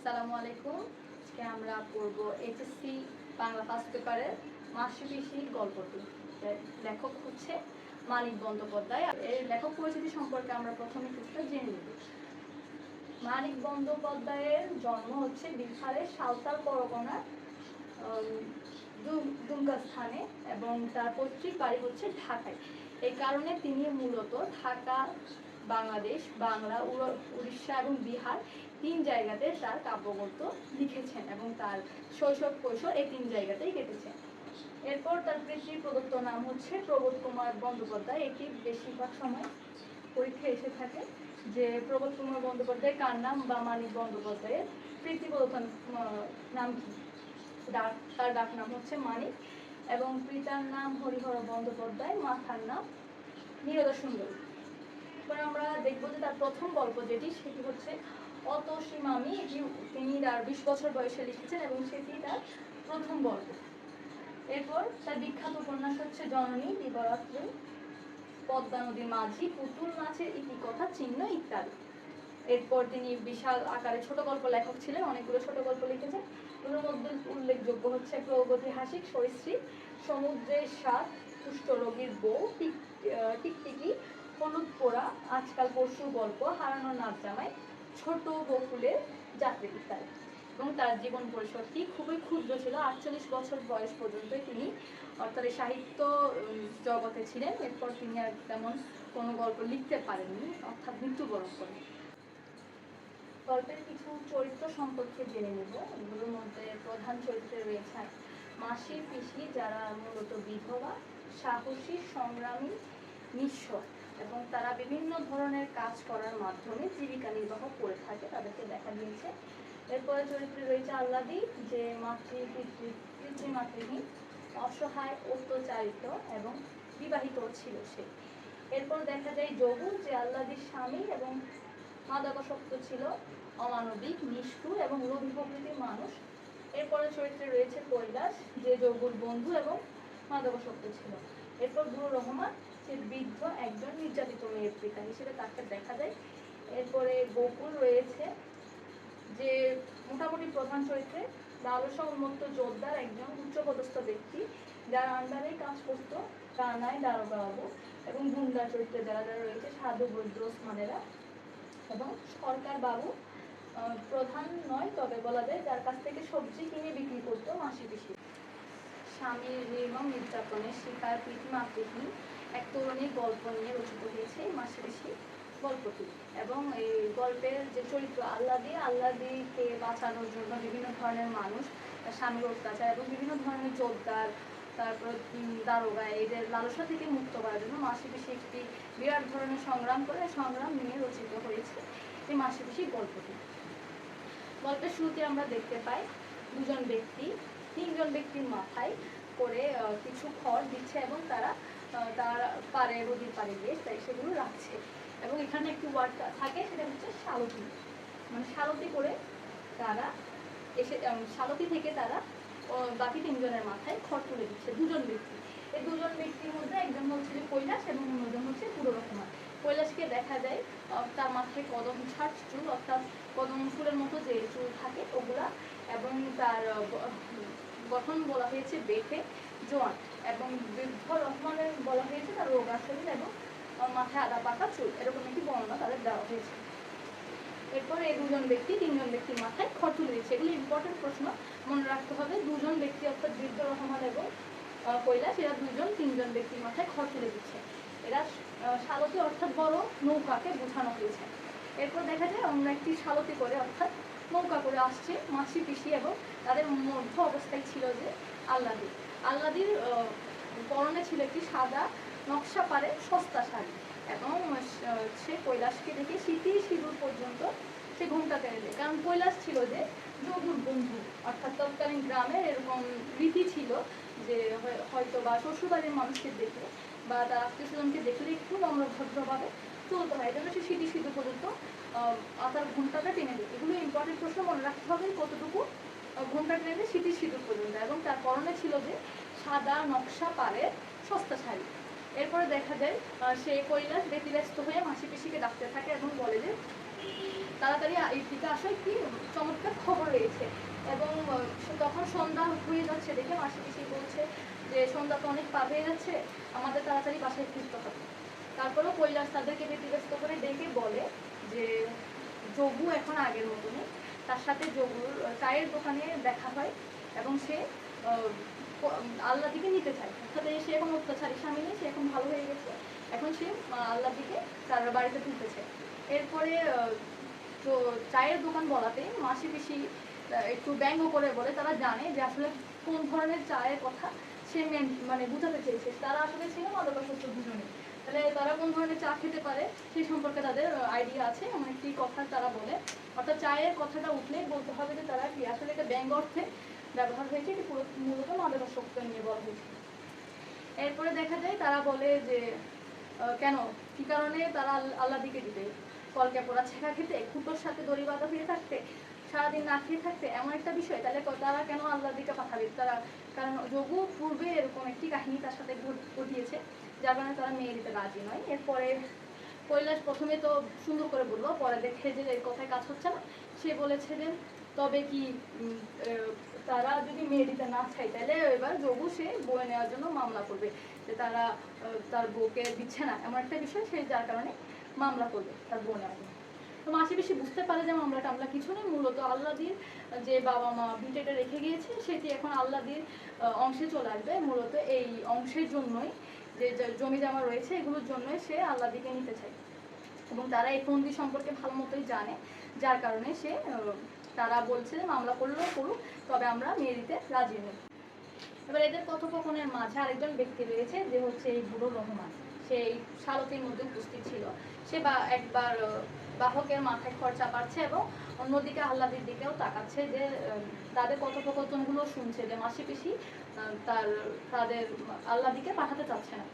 আসসালামু আলাইকুম। আজকে আমরা পড়ব এইচএসসি বাংলা ফার্স্ট পেপারের মাসিপিসি গল্পটি। লেখক হচ্ছে মানিক বন্দ্যোপাধ্যায়। এর লেখক পরিচিতি সম্পর্কে আমরা প্রথমে কিছুটা জেনে নেব। মানিক বন্দ্যোপাধ্যায়ের জন্ম হচ্ছে বিহারের সাঁওতাল পরগনার দুমকা স্থানে এবং তার পৈতৃক বাড়ি হচ্ছে ঢাকায়। এই কারণে তিনি মূলত ঢাকা, বাংলাদেশ, বাংলা উড়িষ্যা এবং বিহার তিন জায়গাতে তার কাব্যগ্রন্থ লিখেছেন এবং তার শৈশব কৈশোর এই তিন জায়গাতেই কেটেছে। এরপর তার পিতৃ প্রদত্ত নাম হচ্ছে প্রবোধ কুমার বন্দ্যোপাধ্যায়। এটি বেশিরভাগ সময় পরীক্ষায় এসে থাকে যে প্রবোধ কুমার বন্দ্যোপাধ্যায় কার নাম বা মানিক বন্দ্যোপাধ্যায়ের পিতৃ প্রদত্ত নাম কি? ডাক, তার ডাক নাম হচ্ছে মানিক এবং পিতার নাম হরিহর বন্দ্যোপাধ্যায়, মাথার নাম নীরদা সুন্দরী। এরপরে আমরা দেখব যে তার প্রথম গল্প যেটি, সেটি হচ্ছে অত সীমামি এটি তিনি তার বিশ বছর বয়সে লিখেছেন এবং সেটি তার প্রথম গল্প এরপর তার বিখ্যাত উপন্যাস হচ্ছে জননী দিবরাত্রি পদ্মা নদীর মাঝি, পুতুল নাচের ইতিকথা চিহ্ন ইত্যাদি। এরপর তিনি বিশাল আকারে ছোট গল্প লেখক ছিলেন, অনেকগুলো ছোট গল্প লিখেছেন। এগুলোর মধ্যে উল্লেখযোগ্য হচ্ছে প্রগতিহাসিক সরীসৃপ, সমুদ্রের স্বাদ, কুষ্ঠ রোগীর বউ, টিক- টিকটিকি, হলুদ পোড়া, আজকাল পরশু গল্প, হারানো নাচ জামাই ছোট বকুলের যাত্রী ইত্যাদি। এবং তার জীবন পরিসরটি খুবই ক্ষুদ্র ছিল। আটচল্লিশ বছর বয়স পর্যন্ত তিনি অর্থাৎ সাহিত্য জগতে ছিলেন। এরপর তিনি আর তেমন কোনো গল্প লিখতে পারেননি, অর্থাৎ মৃত্যুবরণ করেন। গল্পের কিছু চরিত্র সম্পর্কে জেনে নেব। এগুলোর মধ্যে প্রধান চরিত্রে রয়েছে মাসি পিসি, যারা মূলত বিধবা, সাহসী, সংগ্রামী, নিঃস্ব। এবং তারা বিভিন্ন ধরনের কাজ করার মাধ্যমে জীবিকা নির্বাহ করে থাকে, তাদেরকে দেখা দিয়েছে। এরপরে চরিত্রে রয়েছে আল্লাদি, যে মাতৃ, পিতৃ, পিতৃমাতৃহীন, অসহায়, অত্যাচারিত এবং বিবাহিত ছিল সে। এরপর দেখা যায় যোগু যে আল্লাদির স্বামী এবং মাদকাসক্ত ছিল, অমানবিক নিষ্ঠুর এবং লোভী প্রকৃতির মানুষ। এরপরে চরিত্রে রয়েছে কৈলাস, যে যোগুর বন্ধু এবং মাদকাসক্ত ছিল। এরপর গুরু রহমান যে বৃদ্ধ একজন নির্যাতিত মেয়ের পিতা হিসেবে তাকে দেখা যায়। এরপরে গোকুল রয়েছে, যে মোটামুটি প্রধান চরিত্রে লালসা উন্মত্ত যোদ্ধার একজন উচ্চপদস্থ ব্যক্তি, যার আন্ডারে কাজ করতো কানাই দারোগা বাবু এবং গুন্ডা চরিত্রে যারা যারা রয়েছে, সাধু বৈদ্য, ওসমানেরা এবং সরকার বাবু। প্রধান নয়, তবে বলা যায় যার কাছ থেকে সবজি কিনে বিক্রি করতো মাসি পিসি স্বামীর নির্মম নির্যাতনের শিকার পিতৃমাতৃহীন এক তরুণীর গল্প নিয়ে রচিত হয়েছে এই মাসি পিসি গল্পটি। এবং এই গল্পের যে চরিত্র আল্লাদি আল্লাদিকে বাঁচানোর জন্য বিভিন্ন ধরনের মানুষ স্বামীর অত্যাচার এবং বিভিন্ন ধরনের যোদ্ধার তারপর দারোগা, এদের লালসা থেকে মুক্ত করার জন্য মাসি পিসি একটি বিরাট ধরনের সংগ্রাম করে, সংগ্রাম নিয়ে রচিত হয়েছে এই মাসি পিসি গল্পটি। গল্পের শুরুতে আমরা দেখতে পাই দুজন ব্যক্তি, তিনজন ব্যক্তির মাথায় করে কিছু খড় দিচ্ছে এবং তারা তার পারে নদীর পারে গিয়ে, তাই সেগুলো রাখছে। এবং এখানে একটি ওয়ার্ড থাকে, সেটা হচ্ছে শালতি। মানে শালতি করে তারা এসে শালতি থেকে তারা বাকি তিনজনের মাথায় খড় তুলে দিচ্ছে, দুজন ব্যক্তি। এই দুজন ব্যক্তির মধ্যে একজন হচ্ছে যে কৈলাস এবং অন্যজন হচ্ছে পুরো রহমান কৈলাসকে দেখা যায় তার মাথায় কদম ছাড়, চুল, অর্থাৎ কদম ফুলের মতো যে চুল থাকে, ওগুলা, এবং তার গঠন বলা হয়েছে বেঠে জোয়ান এবং বৃদ্ধ রহমানের বলা হয়েছে তার রোগা শরীর এবং মাথায় আদা পাকা চুল এরকম একটি বর্ণনা তাদের দেওয়া হয়েছে। এরপর এই দুজন ব্যক্তি তিনজন ব্যক্তির মাথায় খড় তুলে দিচ্ছে। এগুলো ইম্পর্টেন্ট প্রশ্ন। মনে রাখতে হবে, দুজন ব্যক্তি অর্থাৎ বৃদ্ধ রহমান এবং কৈলাস, এরা দুজন তিনজন ব্যক্তির মাথায় খড় তুলে দিচ্ছে। এরা শালতি অর্থাৎ বড় নৌকাকে বোঝানো হয়েছে। এরপর দেখা যায় অন্য একটি শালতি করে অর্থাৎ নৌকা করে আসছে মাসি, পিসি এবং তাদের মধ্য অবস্থায় ছিল যে আল্লাদি। আল্লাদির পরনে ছিল একটি সাদা নকশা পারে সস্তা শাড়ি এবং সে কৈলাসকে দেখে স্মৃতি সিঁদুর পর্যন্ত সে ঘুমটা টেনে দেয়। কারণ কৈলাস ছিল যে যদুর বন্ধু, অর্থাৎ তৎকালীন গ্রামের এরকম রীতি ছিল যে হয়- হয়তো বা শ্বশুরবাড়ির মানুষকে দেখে বা তার আত্মীয় স্বজনকে দেখলে একটু নম্র চলতে হয় এটা হচ্ছে স্মৃতি সিঁদুর পর্যন্ত আহ, তার ঘুমটাটা টেনে দেয় এগুলো ইম্পর্টেন্ট প্রশ্ন মনে রাখতে হবে কতটুকু ঘুমটা টেনে স্মৃতি সিঁদুর পর্যন্ত। এবং তার পরনে ছিল যে সাদা নকশা পারে সস্তা শাড়ি। এরপরে দেখা যায় সে কৈলাস ব্যতিব্যস্ত হয়ে মাসি পিসিকে ডাকতে থাকে এবং বলে যে তাড়াতাড়ি এই দিকে আসো একটি চমৎকার খবর রয়েছে। এবং তখন সন্ধ্যা হয়ে যাচ্ছে দেখে মাসি পিসি বলছে যে সন্ধ্যা তো অনেক পার হয়ে যাচ্ছে আমাদের তাড়াতাড়ি বাসায় ফিরতে হবে। তারপরেও কৈলাস তাদেরকে ব্যতিব্যস্ত করে ডেকে বলে যে যোগু এখন আগের মতনই তার সাথে যোগুর চায়ের দোকানে দেখা হয় এবং সে আহ, আল্লাহ দিকে নিতে চায়। অর্থাৎ সে এখন অত্যাচারী স্বামী নেই সে এখন ভালো হয়ে গেছে। এখন সে আল্লাহ দিকে তার বাড়িতে তুলতে চায়। এরপরে তো চায়ের দোকান বলাতে মাসি পিসি একটু ব্যঙ্গ করে বলে তারা জানে যে আসলে কোন ধরনের চায়ের কথা সে মেন- মানে বুঝাতে চেয়েছে। তারা আসলে ছিল মাদকাসক্ত দুজনে তাহলে তারা কোন ধরনের চা খেতে পারে সেই সম্পর্কে তাদের আইডিয়া আছে। এমন একটি কথা তারা বলে। অর্থাৎ চায়ের কথাটা উঠলেই বলতে হবে যে তারা কি আসলে এটা ব্যঙ্গ অর্থে ব্যবহার হয়েছে, এটি পুরো মূলত মাদকাসক্ত নিয়ে বলা হয়েছে। এরপরে দেখা যায় তারা বলে যে কেন? কি কারণে তারা আল- আল্লাহ দিকে দিতে কলকে পোড়া ছেঁকা খেতে, খুঁটোর সাথে দড়ি বাঁধা হয়ে থাকতে, সারাদিন না খেয়ে থাকতে এমন একটা বিষয়। তাহলে তারা কেন আল্লাহ দিকে পাঠাবে? তারা কারণ যোগু পূর্বে এরকম একটি কাহিনী তার সাথে ঘট- ঘটিয়েছে। যার কারণে তারা মেয়ে দিতে রাজি নয়। এরপরে কৈলাস প্রথমে তো সুন্দর করে বলল, পরে দেখে যে এর কথায় কাজ হচ্ছে না। সে বলেছে যে, তবে কি তারা যদি মেয়ে দিতে না চায়, তাহলে এবার যোগু সে বয়ে নেওয়ার জন্য মামলা করবে। যে তারা তার বউকে দিচ্ছে না, এমন একটা বিষয়, সে যার কারণে মামলা করবে, তার বোন নেওয়ার জন্য। তো মাসি বেশি বুঝতে পারে যে মামলাটা আমরা কিছু নেই, মূলত আল্লাদির যে বাবা মা ভিটেটা রেখে গিয়েছে, সেটি এখন আল্লাদির অংশে চলে আসবে। মূলত এই অংশের জন্যই যে জমি জমা রয়েছে, এগুলোর জন্যই সে আল্লাহ দিকে নিতে চায়। এবং তারা এই ফন্দি সম্পর্কে ভালো মতোই জানে। যার কারণে সে তারা বলছে যে মামলা করলেও করুক, তবে আমরা মেয়ে দিতে রাজি নেই এবার এদের কথোপকথনের মাঝে আরেকজন ব্যক্তি রয়েছে, যে হচ্ছে এই বুড়ো রহমান। সেই শালকের মধ্যে উপস্থিত ছিল। সে বা একবার বাহকের মাথায় খরচা পাচ্ছে এবং অন্যদিকে আহ্লাদের দিকেও তাকাচ্ছে যে তাদের কথোপকথনগুলো শুনছে যে মাসি পিসি তার, তাদের আল্লাহ দিকে পাঠাতে চাচ্ছে না।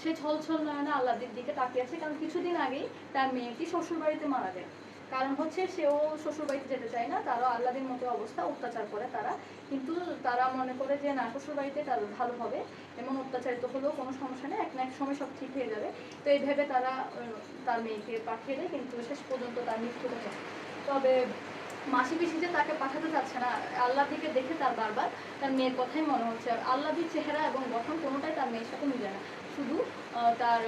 সে ছল ছল নয়নে আল্লাদির দিকে তাকিয়ে আছে, কারণ কিছুদিন আগেই তার মেয়েটি শ্বশুরবাড়িতে মারা যায়। কারণ হচ্ছে সেও শ্বশুর বাড়িতে যেতে চায় না, তারও আল্লাদির মতো অবস্থা, অত্যাচার করে তারা। কিন্তু তারা মনে করে যে, না, শ্বশুর বাড়িতে তার ভালো হবে এমন অত্যাচারিত হলেও কোনো সমস্যা নেই, এক না এক সময় সব ঠিক হয়ে যাবে। তো এই ভেবে তারা তার মেয়েকে পাঠিয়ে দেয়, কিন্তু শেষ পর্যন্ত তার মৃত্যু ঘটে তবে মাসি পিসি যে তাকে পাঠাতে চাচ্ছে না। আল্লাহ দিকে দেখে তার বারবার তার মেয়ের কথাই মনে হচ্ছে। আল্লাহর চেহারা এবং গঠন কোনোটাই তার মেয়ের সাথে মিলে না। শুধু তার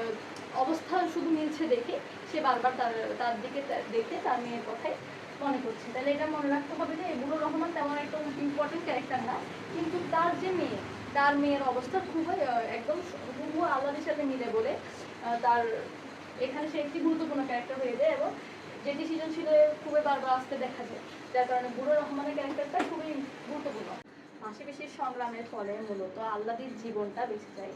অবস্থা শুধু মিলছে দেখে। সে বারবার তার তার দিকে দেখে তার মেয়ের কথাই মনে করছে। তাহলে এটা মনে রাখতে হবে যে এগুলো রহমান তেমন একটা ইম্পর্টেন্ট ক্যারেক্টার না। কিন্তু তার যে মেয়ে, তার মেয়ের অবস্থা খুবই একদম হুবহু আল্লাহর সাথে মিলে বলে তার এখানে সে একটি গুরুত্বপূর্ণ ক্যারেক্টার হয়ে যায় এবং যেটি সৃজনশীলে খুবই বারবার আসতে দেখা যায়। যার কারণে বুড়ো রহমানের ক্যারেক্টারটা খুবই গুরুত্বপূর্ণ। মাসে বেশি সংগ্রামের ফলে মূলত আল্লাদির জীবনটা বেঁচে যায়।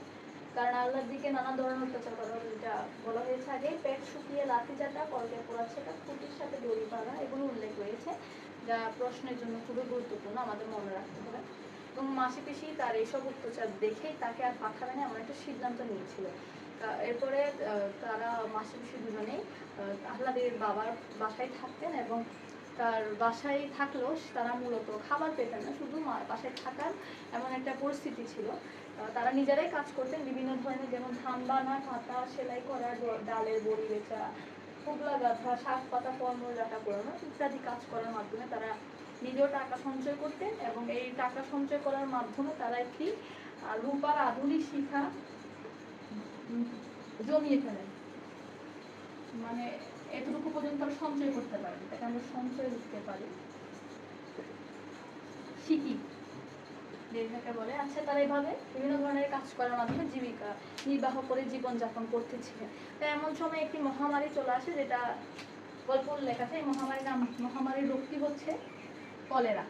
কারণ আল্লাহর দিকে নানা ধরনের অত্যাচার করা যেটা বলা হয়েছে আগে পেট শুকিয়ে লাঠি চাটা কলকে পোড়াচ্ছে তা খুঁটির সাথে দড়ি পাড়া এগুলো উল্লেখ রয়েছে যা প্রশ্নের জন্য খুবই গুরুত্বপূর্ণ আমাদের মনে রাখতে হবে। এবং মাসি পিসি তার এইসব অত্যাচার দেখেই তাকে আর পাঠাবে না এমন একটা সিদ্ধান্ত নিয়েছিল। এরপরে তারা মাসি পিসি দুজনেই আহ, আহ্লাদের বাবার বাসায় থাকতেন এবং তার বাসায় থাকলেও তারা মূলত খাবার পেতেন না শুধু বাসায় থাকার এমন একটা পরিস্থিতি ছিল। তারা নিজেরাই কাজ করতেন বিভিন্ন ধরনের, যেমন ধান বানা কাঁথা সেলাই করা ডালের বড়ি বেচা, ফুগলা গাঁথা, শাক পাতা ফলমূল ডাটা করানো ইত্যাদি কাজ করার মাধ্যমে তারা নিজেও টাকা সঞ্চয় করতেন এবং এই টাকা সঞ্চয় করার মাধ্যমে তারা একটি রূপার আধুনিক শিখা জমিয়ে ফেলেন। মানে এতটুকু পর্যন্ত তারা সঞ্চয় করতে পারেন এটাকে আমরা সঞ্চয় লিখতে পারি। শিখি। যেটাকে বলে আচ্ছা তারা এভাবে বিভিন্ন ধরনের কাজ করার মাধ্যমে জীবিকা নির্বাহ করে জীবনযাপন করতেছিলেন তো এমন সময় একটি মহামারী চলে আসে, যেটা গল্প উল্লেখ আছে এই মহামারীর নাম, মহামারীর রোগটি হচ্ছে কলেরা।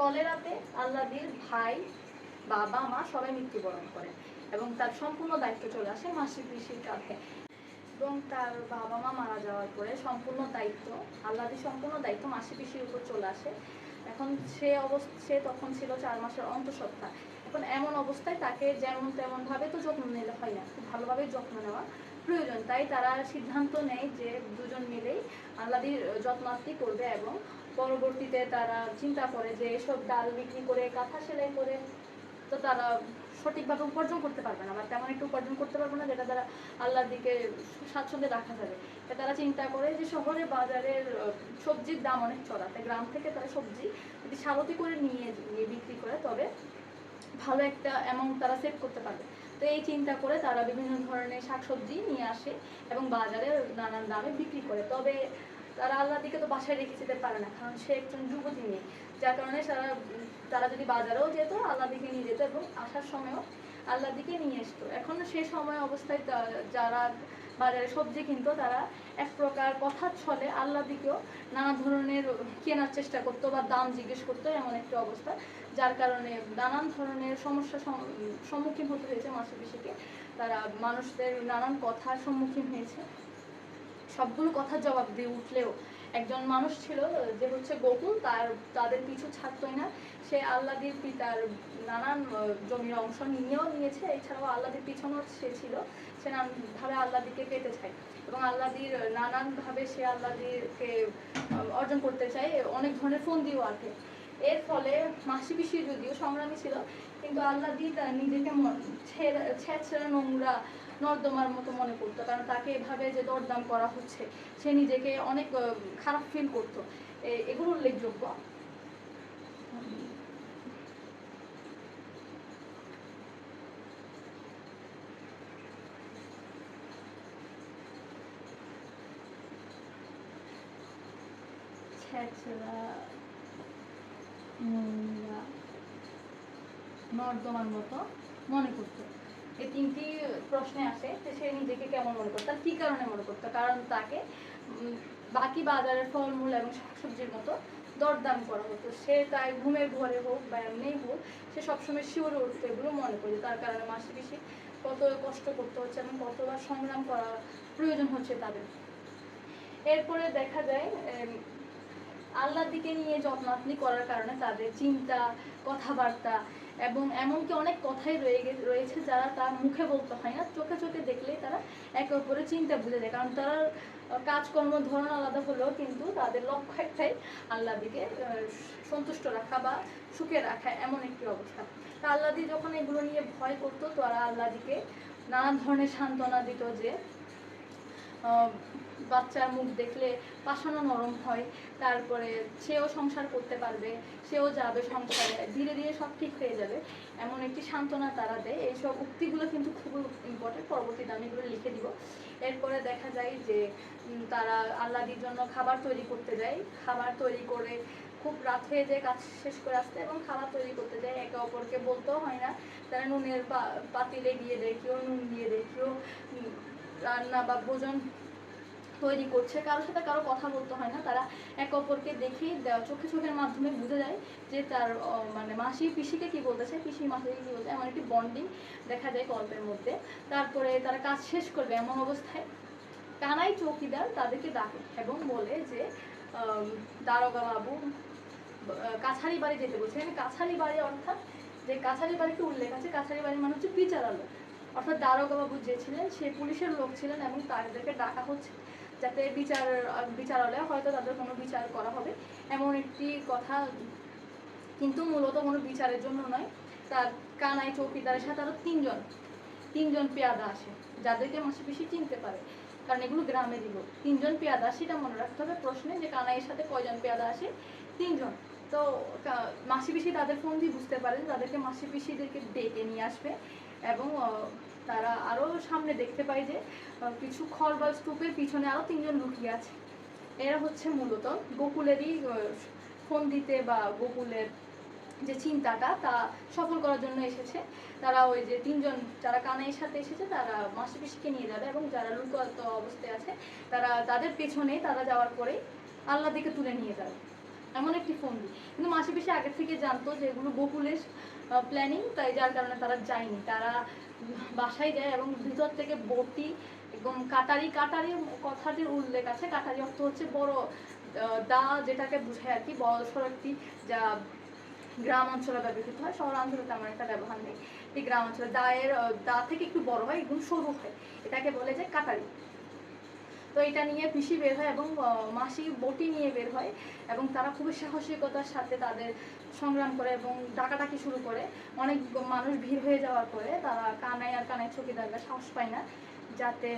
কলেরাতে আল্লাদির ভাই, বাবা, মা সবাই মৃত্যুবরণ করেন এবং তার সম্পূর্ণ দায়িত্ব চলে আসে মাসি পিসির কাঁধে। এবং তার বাবা মা মারা যাওয়ার পরে সম্পূর্ণ দায়িত্ব আল্লাদির সম্পূর্ণ দায়িত্ব মাসি পিসির উপর চলে আসে। এখন সে অবস্থা সে তখন ছিল চার মাসের অন্তঃসত্ত্বা। এখন এমন অবস্থায় তাকে যেমন তেমন ভাবে তো যত্ন নিলে হয় না, খুব ভালোভাবে যত্ন নেওয়া প্রয়োজন। তাই তারা সিদ্ধান্ত নেয় যে দুজন মিলেই আল্লাদির যত্নার্থী করবে এবং পরবর্তীতে তারা চিন্তা করে যে এসব ডাল বিক্রি করে, কাঁথা সেলাই করে, তো তারা সঠিকভাবে উপার্জন করতে পারবে না বা তেমন একটু উপার্জন করতে পারবে না যেটা তারা আল্লাহর দিকে স্বাচ্ছন্দ্যে রাখা যাবে। তারা চিন্তা করে যে শহরে বাজারের সবজির দাম অনেক চড়া, তাই গ্রাম থেকে তারা সবজি যদি সারতি করে নিয়ে নিয়ে বিক্রি করে, তবে ভালো একটা অ্যামাউন্ট তারা সেভ করতে পারবে। তো এই চিন্তা করে তারা বিভিন্ন ধরনের শাকসবজি নিয়ে আসে এবং বাজারে নানান দামে বিক্রি করে। তবে তারা আল্লাহ দিকে তো বাসায় রেখে যেতে পারে না, কারণ সে একজন যুবতী মেয়ে, যার কারণে তারা তারা যদি বাজারেও যেত আল্লাহ দিকে নিয়ে যেত এবং আসার সময়ও আল্লাহ দিকে নিয়ে আসতো। এখন সে সময় অবস্থায় যারা বাজারে সবজি কিনতো, তারা এক প্রকার কথার ছলে আল্লাহ দিকেও নানা ধরনের কেনার চেষ্টা করতো বা দাম জিজ্ঞেস করতো, এমন একটা অবস্থা। যার কারণে নানান ধরনের সমস্যা সম্মুখীন হতে হয়েছে মাসে পিসিকে তারা মানুষদের নানান কথার সম্মুখীন হয়েছে। সবগুলো কথার জবাব দিয়ে উঠলেও একজন মানুষ ছিল যে হচ্ছে গোকুল তার তাদের পিছু ছাড়তোই না। সে আল্লাদির পিতার নানান জমির অংশ নিয়েও নিয়েছে। এছাড়াও আল্লাদির পিছনেও সে ছিল। সে নানানভাবে আল্লাদিকে পেতে চায় এবং আল্লাদির নানানভাবে সে আল্লাদিকে আহ, অর্জন করতে চায়। অনেক ধরনের ফোন দিয়েও আসে এর ফলে মাসি পিসি যদিও সংগ্রামী ছিল কিন্তু আল্লাদি তার নিজেকে ছেঁচড়া নোংরা, নর্দমার মতো মনে করতো। কারণ তাকে এভাবে যে দরদাম করা হচ্ছে, সে নিজেকে অনেক খারাপ ফিল করতো। এগুলো উল্লেখযোগ্য। ছেঁচড়া নর্দমার মতো মনে করতো। এই তিনটি প্রশ্নে আসে যে সে নিজেকে কেমন মনে করতো কি কারণে মনে করতো? কারণ তাকে বাকি বাজারের ফলমূল এবং শাকসবজির মতো দরদাম করা হতো। সে তাই ঘুমের ঘরে হোক বা এমনি হোক সে সবসময় শিওরে উঠতো এগুলো মনে করতো তার কারণে মাসে বেশি কত কষ্ট করতে হচ্ছে এবং কতবার সংগ্রাম করা প্রয়োজন হচ্ছে তাদের। এরপরে দেখা যায় এম, আল্লাহর দিকে নিয়ে যত্নাত্নি করার কারণে তাদের চিন্তা কথাবার্তা এবং এমনকি অনেক কথাই রয়ে রয়েছে যারা তার মুখে বলতে হয় না, চোখে চোখে দেখলেই তারা একে অপরের চিন্তা বুঝে যায়। কারণ তারা কাজকর্ম, ধরন আলাদা হলেও কিন্তু তাদের লক্ষ্য একটাই আল্লাহ দিকে সন্তুষ্ট রাখা বা সুখে রাখা, এমন একটি অবস্থা। তা আল্লাদি যখন এগুলো নিয়ে ভয় করতো তারা আল্লাদিকে নানান ধরনের সান্ত্বনা দিত যে বাচ্চার মুখ দেখলে পাশানো নরম হয়, তারপরে সেও সংসার করতে পারবে, সেও যাবে সংসারে, ধীরে ধীরে সব ঠিক হয়ে যাবে। এমন একটি সান্ত্বনা তারা দেয়। এইসব উক্তিগুলো কিন্তু খুবই ইম্পর্টেন্ট পরবর্তীতে আমি এগুলো লিখে দিব। এরপরে দেখা যায় যে তারা আল্লাদির জন্য খাবার তৈরি করতে যায়। খাবার তৈরি করে খুব রাত হয়ে যায় কাজ শেষ করে আসতে এবং খাবার তৈরি করতে যায়। একে অপরকে বলতেও হয় না। তারা নুনের পাতিলে দিয়ে দেয়, কেউ নুন দিয়ে দেয়, কেউ রান্না বা ভোজন তৈরি করছে, কারোর সাথে কারও কথা বলতে হয় না, তারা একে অপরকে দেওয়া, চোখে চোখের মাধ্যমে বুঝে যায় যে তার মানে মাসি, পিসিকে কি বলতেছে পিসি মাসিকে কি বলতে এমন একটি বন্ডিং দেখা যায় গল্পের মধ্যে। তারপরে তারা কাজ শেষ করবে এমন অবস্থায়। কানাই চৌকিদার তাদেরকে ডাকে এবং বলে যে দারোগা বাবু কাছারি বাড়ি যেতে বলছে। এখানে কাছারি বাড়ি অর্থাৎ যে কাছারি বাড়িতে উল্লেখ আছে, কাছারি বাড়ির মানে হচ্ছে বিচারালয়। অর্থাৎ দারোগা বাবু যে ছিলেন, সে পুলিশের লোক ছিলেন এবং তাদেরকে ডাকা হচ্ছে। যাতে বিচার, বিচারালয়ে হয়তো তাদের কোনো বিচার করা হবে। এমন একটি কথা কিন্তু মূলত কোনো বিচারের জন্য নয়। তার কানাই চৌকিদারের সাথে আরও তিনজন তিনজন পেয়াদা আসে যাদেরকে মাসি পিসি চিনতে পারে। কারণ এগুলো গ্রামে দিল তিনজন পেয়াদা সেটা মনে রাখতে হবে। প্রশ্নে যে কানাইয়ের সাথে কয়জন পেয়াদা আসে তিনজন। তো মাসি পিসি তাদের ফোন দিয়ে বুঝতে পারে তাদেরকে মাসি পিসিদেরকে ডেকে নিয়ে আসবে। এবং তারা আরও সামনে দেখতে পায় যে কিছু খড় বা স্তূপের পিছনে আরও তিনজন লুকিয়ে আছে। এরা হচ্ছে মূলত গোকুলেরই দিতে বা গোকুলের যে চিন্তাটা, তা সফল করার জন্য এসেছে। তারা ওই যে তিনজন, যারা কানাইয়ের সাথে এসেছে, তারা মাসি পিসিকে নিয়ে যাবে এবং যারা লুকাত অবস্থায় আছে, তারা তাদের পেছনে তারা যাওয়ার পরেই আল্লাহ দিকে তুলে নিয়ে যাবে। এমন একটি ফোন দিই কিন্তু মাসি পিসি আগে থেকে জানতো যে এগুলো বকুলের প্ল্যানিং তাই যার কারণে তারা যায়নি। তারা বাসায় যায় এবং ভিতর থেকে বটি এবং কাটারি কাটারি কথাটির উল্লেখ আছে। কাটারি অর্থ হচ্ছে বড় দা যেটাকে বোঝায় আর কি বড় একটি যা গ্রাম অঞ্চলে ব্যবহৃত হয়। শহর অঞ্চলে তেমন একটা ব্যবহার নেই। এই গ্রাম অঞ্চলে দায়ের দা থেকে একটু বড় হয় একদম সরু হয়। এটাকে বলে যে কাটারি। তো এটা নিয়ে পিসি বের হয় এবং মাসি বটি নিয়ে বের হয় এবং তারা খুবই সাহসিকতার সাথে তাদের সংগ্রাম করে এবং ডাকাডাকি শুরু করে। অনেক মানুষ ভিড় হয়ে যাওয়ার পরে তারা কানায় আর কানায় চকিদাররা সাহস পায় না যাতে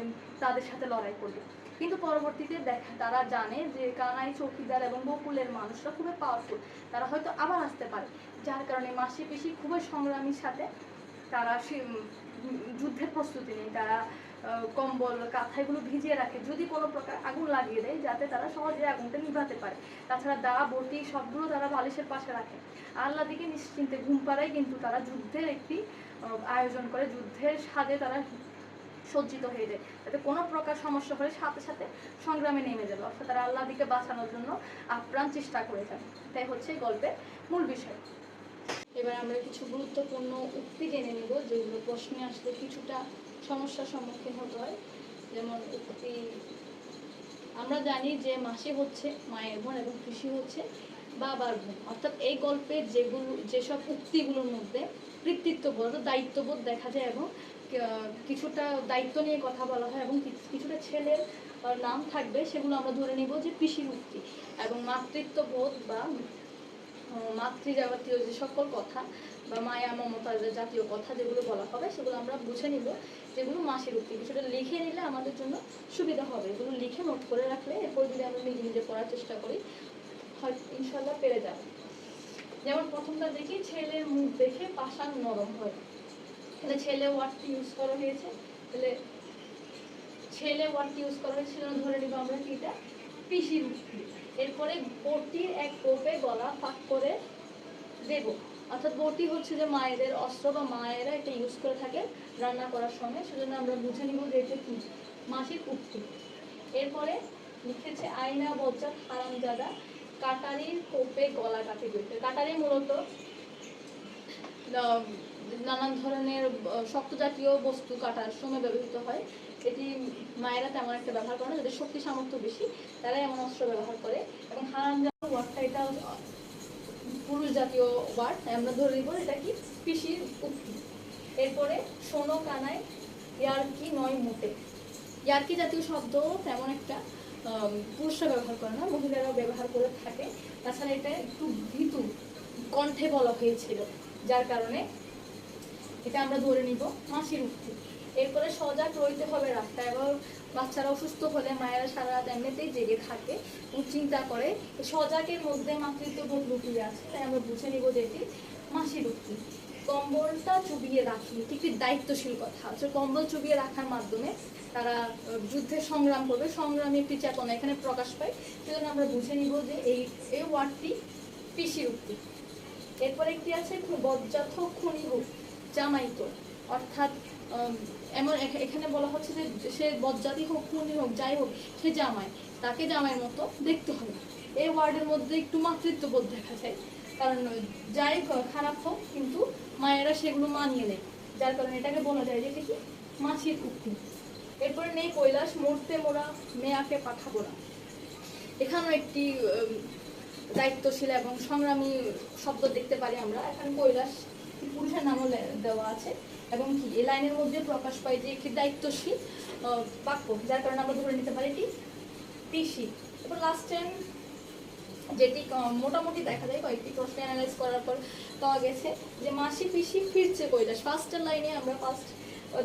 তাদের সাথে লড়াই করবে। কিন্তু পরবর্তীতে দেখা, তারা জানে যে কানাই চৌকিদার এবং বকুলের মানুষরা খুবই পাওয়ারফুল তারা হয়তো আবার আসতে পারে। যার কারণে মাসি পিসি খুবই সংগ্রামীর সাথে তারা যুদ্ধের প্রস্তুতি নেই তারা কম্বল, কাঁথা এগুলো ভিজিয়ে রাখে। যদি কোনো প্রকার আগুন লাগিয়ে দেয়, যাতে তারা সহজে আগুনটা নিভাতে পারে। তাছাড়া দা বটি সবগুলো তারা বালিশের পাশে রাখে। আল্লাহ দিকে নিশ্চিন্তে ঘুম পাড়ায় কিন্তু তারা যুদ্ধের একটি আয়োজন করে। যুদ্ধের সাজে তারা সজ্জিত হয়ে যায়। যাতে কোনো প্রকার সমস্যা হলে সাথে সাথে সংগ্রামে নেমে যাবে। অর্থাৎ তারা আল্লাহ দিকে বাঁচানোর জন্য আপ্রাণ চেষ্টা করে যাবে তাই হচ্ছে এই গল্পের মূল বিষয়। এবার আমরা কিছু গুরুত্বপূর্ণ উক্তি জেনে নেব, যেগুলো প্রশ্নে আসলে কিছুটা সমস্যার সম্মুখীন হতে হয়। যেমন উক্তি আমরা জানি যে মাসি হচ্ছে মায়ের বোন এবং কৃষি হচ্ছে বাবার বোন। অর্থাৎ এই গল্পে যেগুলো, যেসব উক্তিগুলোর মধ্যে কৃতিত্ববোধ, দায়িত্ববোধ দেখা যায় এবং কিছুটা দায়িত্ব নিয়ে কথা বলা হয় এবং কিছু- কিছুটা ছেলের নাম থাকবে, সেগুলো আমরা ধরে নিব যে পিসির উক্তি। এবং মাতৃত্ববোধ বা আহ, মাতৃ যাবতীয় যে সকল কথা বা মায়া মমতার যে জাতীয় কথা যেগুলো বলা হবে সেগুলো আমরা বুঝে নিব। যেগুলো মাসির উক্তি কিছুটা লিখে নিলে আমাদের জন্য সুবিধা হবে। এগুলো লিখে নোট করে রাখলে এরপর যদি আমরা নিজে নিজে পড়ার চেষ্টা করি হয়তো ইনশাল্লাহ পেরে যাবে। যেমন প্রথমটা দেখি ছেলের মুখ দেখে পাষাণ নরম হয়। তাহলে ছেলে ওয়ার্ডটি ইউজ করা হয়েছে। তাহলে ছেলে ওয়ার্ডটি ইউজ করা হয়েছিল ধরে নিব আমরা কি এটা? পিসির উক্তি। এরপরে বটির এক কোপে গলা ফাঁক করে দেব। অর্থাৎ বটি হচ্ছে যে মায়েদের অস্ত্র বা মায়েরা এটা ইউজ করে থাকে রান্না করার সময়। সেজন্য আমরা বুঝে নিব যে এটা কি? মাসির উক্তি। এরপরে লিখেছে, আয়না বজ্জাত হারামজাদা, কাটারির কোপে গলা কাটি দিতে। কাটারি মূলত নানান ধরনের শক্ত জাতীয় বস্তু কাটার সময় ব্যবহৃত হয়। এটি মায়েরা তেমন একটা ব্যবহার করে না, যাদের শক্তি সামর্থ্য বেশি তারা এমন অস্ত্র ব্যবহার করে। এবং হারাম জাতীয় ওয়ার্ডটা এটা পুরুষ জাতীয় ওয়ার্ড আমরা ধরে নিব এটা কি পিসির উক্তি। এরপরে সোনো কানায় ইয়ার্কি নয় মোটে। ইয়ার্কি জাতীয় শব্দ তেমন একটা পুরুষরা ব্যবহার করে না, মহিলারাও ব্যবহার করে থাকে। তাছাড়া এটা একটু ভীতু কণ্ঠে বলা হয়েছিল, যার কারণে এটা আমরা ধরে নিব মাসির উক্তি। এরপরে সজাগ রইতে হবে রাতটা এবং বাচ্চারা অসুস্থ হলে, মায়েরা সারা রাত এমনিতেই জেগে থাকে চিন্তা করে। সজাগের মধ্যে মাতৃত্ব বোধ লুকিয়ে আছে, তাই আমরা বুঝে নিব যে এটি মাসির উক্তি কম্বলটা চুবিয়ে রাখি, এটি একটি দায়িত্বশীল কথা। হচ্ছে কম্বল চুবিয়ে রাখার মাধ্যমে তারা যুদ্ধে সংগ্রাম করবে। সংগ্রামে একটি চেতনা এখানে প্রকাশ পায়। সেজন্য আমরা বুঝে নিব যে এই এই ওয়ার্ডটি পিসির উক্তি এরপর একটি আছে বজ্জাত খনি হোক জামাইত অর্থাৎ এমন এখানে বলা হচ্ছে যে সে বজ্জাতি হোক, খুনি হোক, যাই হোক, সে জামাই। তাকে জামাইয়ের মতো দেখতে হবে। এই ওয়ার্ডের মধ্যে একটু মাতৃত্ববোধ দেখা যায়। কারণ যাই খারাপ হোক, কিন্তু মায়েরা সেগুলো মানিয়ে নেয়। যার কারণে এটাকে বলা যায় যে কি? মাছির উক্তি এরপরে নেই কৈলাস, মরতে মোরা মেয়াকে পাঠাবো না। এখানেও একটি দায়িত্বশীল এবং সংগ্রামী শব্দ দেখতে পারি আমরা। এখানে কৈলাস পুরুষের নামও দেওয়া আছে। এবং কি, এই লাইনের মধ্যে প্রকাশ পায় যে একটি দায়িত্বশীল বাক্য, যার কারণে আমরা ধরে নিতে পারি এটি পিসি। এবার লাস্ট টাইম যেটি মোটামুটি দেখা যায়, কয়েকটি প্রশ্ন অ্যানালাইজ করার পর পাওয়া গেছে যে মাসি পিসি ফিরছে কৈলাস। ফার্স্টের লাইনে আমরা ফার্স্ট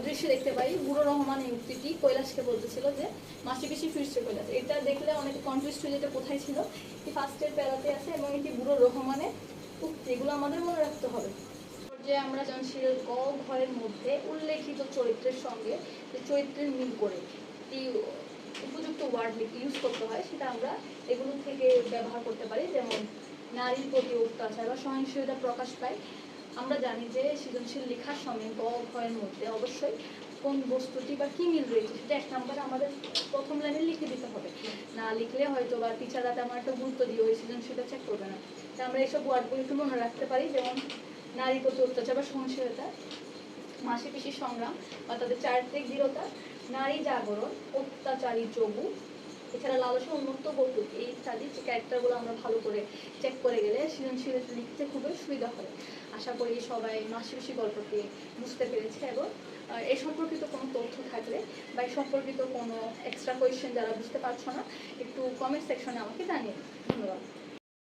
দৃশ্য দেখতে পাই বুড়ো রহমান এই উক্তিটি কৈলাসকে বলতেছিল যে, মাসি পিসি ফিরছে কৈলাস। এটা দেখলে অনেকে কনফিউজ হয়ে যেটা কোথায় ছিল, এটি ফার্স্টের প্যারাতে আছে এবং এটি বুড়ো রহমানের উক্তি। এগুলো আমাদের মনে রাখতে হবে। যে আমরা সৃজনশীল ক ঘরের মধ্যে উল্লেখিত চরিত্রের সঙ্গে যে চরিত্রের মিল করে একটি উপযুক্ত ওয়ার্ড ইউজ করতে হয়, সেটা আমরা এগুলো থেকে ব্যবহার করতে পারি। যেমন নারীর প্রতি অত্যাচার বা সহিংসতা প্রকাশ পায়। আমরা জানি যে সৃজনশীল লেখার সময় গ ঘয়ের মধ্যে অবশ্যই কোন বস্তুটি বা কি মিল রয়েছে সেটা এক নম্বরে আমাদের প্রথম লাইনে লিখে দিতে হবে। না লিখলে হয়তো বা টিচাররা তেমন একটা গুরুত্ব দিয়ে ওই সৃজনশীলটা চেক করবে না। আমরা এইসব ওয়ার্ডগুলো একটু মনে রাখতে পারি। যেমন নারী প্রতি অত্যাচার বা সহিংসতা, মাসে পিসি সংগ্রাম বা তাদের চারিত্রিক দৃঢ়তা, নারী জাগরণ, অত্যাচারী যোগু এছাড়া লালসা উন্মুক্ত কৌতুক এই ইত্যাদি যে ক্যারেক্টারগুলো আমরা ভালো করে চেক করে গেলে সৃজনশীল লিখতে খুবই সুবিধা হয়। আশা করি সবাই মাসে পিসি গল্পটি বুঝতে পেরেছে এবং এই সম্পর্কিত কোনো তথ্য থাকলে বা এই সম্পর্কিত কোনো এক্সট্রা কোয়েশ্চেন যারা বুঝতে পারছ না, একটু কমেন্ট সেকশনে আমাকে জানিয়ে। ধন্যবাদ।